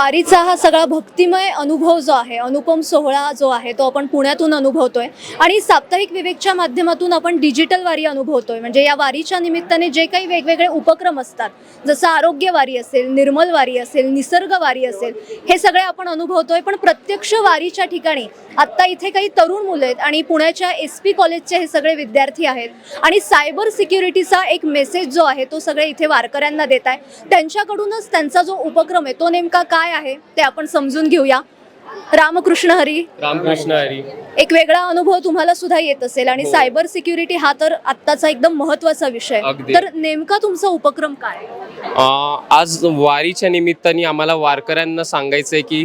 वारीचा हा सगळा भक्तिमय अनुभव जो आहे अनुपम सोहळा जो आहे तो आपण पुण्यातून अनुभवतोय. आणि साप्ताहिक विवेकच्या माध्यमातून आपण डिजिटल वारी अनुभवतोय. म्हणजे या वारीच्या निमित्ताने जे काही वेगवेगळे उपक्रम असतात जसं आरोग्य वारी असेल निर्मल वारी असेल निसर्ग वारी असेल हे सगळे आपण अनुभवतोय. पण प्रत्यक्ष वारीच्या ठिकाणी आत्ता इथे काही तरुण मुलं आहेत आणि पुण्याच्या एस पी कॉलेजचे हे सगळे विद्यार्थी आहेत. आणि सायबर सिक्युरिटीचा एक मेसेज जो आहे तो सगळे इथे वारकऱ्यांना देत आहे त्यांच्याकडूनच त्यांचा जो उपक्रम आहे तो नेमका काय आहे ते आपण समजून घेऊया. रामकृष्ण हरी. रामकृष्ण हरी. एक वेगळा अनुभव तुम्हाला सुद्धा येत असेल आणि हो. सायबर सिक्युरिटी हा तर आत्ताचा एकदम महत्त्वाचा विषय अगदी. तर नेमका तुमचा उपक्रम काय अं, आज वारीच्या निमित्ताने आम्हाला वारकऱ्यांना सांगायचं आहे की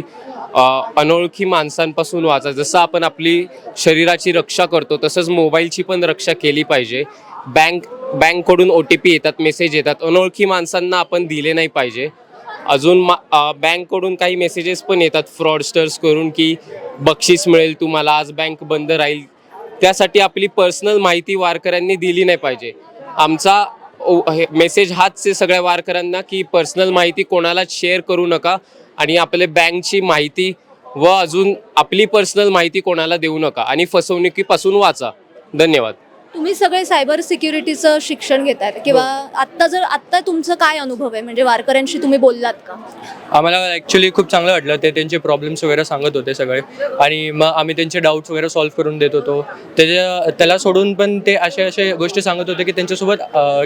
अं, अनोळखी माणसांपासून वाचा. जसं आपण आपली शरीराची रक्षा करतो तसंच मोबाईलची पण रक्षा केली पाहिजे. बँक बँककडून ओ टी पी येतात मेसेज येतात. अनोळखी माणसांना आपण दिले नाही पाहिजे. अजून मा बँककडून काही मेसेजेस पण येतात फ्रॉडस्टर्स करून की बक्षीस मिळेल तुम्हाला आज बँक बंद राहील. त्यासाठी आपली पर्सनल माहिती वारकऱ्यांनी दिली नाही पाहिजे. आमचा हे मेसेज हाच आहे सगळ्या वारकऱ्यांना की पर्सनल माहिती कोणालाच शेअर करू नका आणि आपले बँकची माहिती व अजून आपली पर्सनल माहिती कोणाला देऊ नका आणि फसवणुकीपासून वाचा. धन्यवाद. तुम्ही सगळे सायबर सिक्युरिटीचं शिक्षण घेताय. किंवा हो. आत्ता जर आत्ता तुमचं काय अनुभव आहे? म्हणजे वारकऱ्यांशी तुम्ही बोललात का? आम्हाला ॲक्च्युली खूप चांगलं वाटलं. ते त्यांचे प्रॉब्लेम्स वगैरे सांगत होते सगळे. आणि मग आम्ही त्यांचे डाऊट्स वगैरे सॉल्व्ह करून देत होतो. त्याच्या त्याला सोडून पण ते असे असे गोष्टी सांगत होते की त्यांच्यासोबत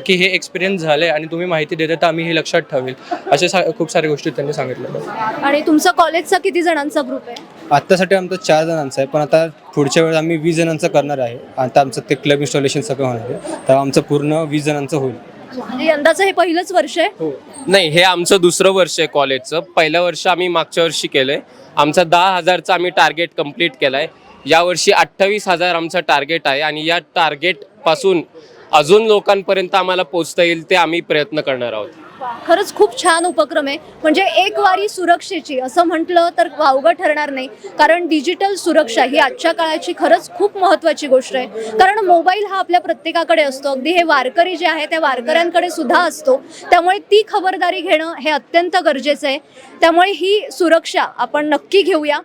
की हे एक्सपिरियन्स झाले आणि तुम्ही माहिती देता तर आम्ही हे लक्षात ठेवेल. असे सा खूप साऱ्या गोष्टी त्यांनी सांगितलं आणि तुमचा कॉलेजचा किती जणांचा ग्रुप आहे? आत्तासाठी आमचं चार जणांचं आहे पण आता पुढच्या वेळेस आम्ही वीस जणांचं करणार आहे. आता आमचं ते क्लब इन्स्टॉलेशन सगळं होणार आहे. तर आमचं पूर्ण वीस जणांचं होईल. म्हणजे यंदाचं हे पहिलंच वर्ष आहे? नाही हे आमचं दुसरं वर्ष आहे कॉलेजचं पहिलं वर्ष आम्ही मागच्या वर्षी केलं आहे आमचा दहा हजारचा आम्ही टार्गेट कंप्लीट केला आहे यावर्षी अठ्ठावीस हजार आमचं टार्गेट आहे आणि या टार्गेटपासून अजून लोकांपर्यंत आम्हाला पोचता येईल ते आम्ही प्रयत्न करणार आहोत. खरंच खूप छान उपक्रम आहे. म्हणजे एक वारी सुरक्षेची असं म्हटलं तर वावगं ठरणार नाही. कारण डिजिटल सुरक्षा ही आजच्या काळाची खरंच खूप महत्त्वाची गोष्ट आहे. कारण मोबाईल हा आपल्या प्रत्येकाकडे असतो. अगदी हे वारकरी जे आहे त्या वारकऱ्यांकडे सुद्धा असतो. त्यामुळे ती खबरदारी घेणं हे अत्यंत गरजेचं आहे. त्यामुळे ही सुरक्षा आपण नक्की घेऊया.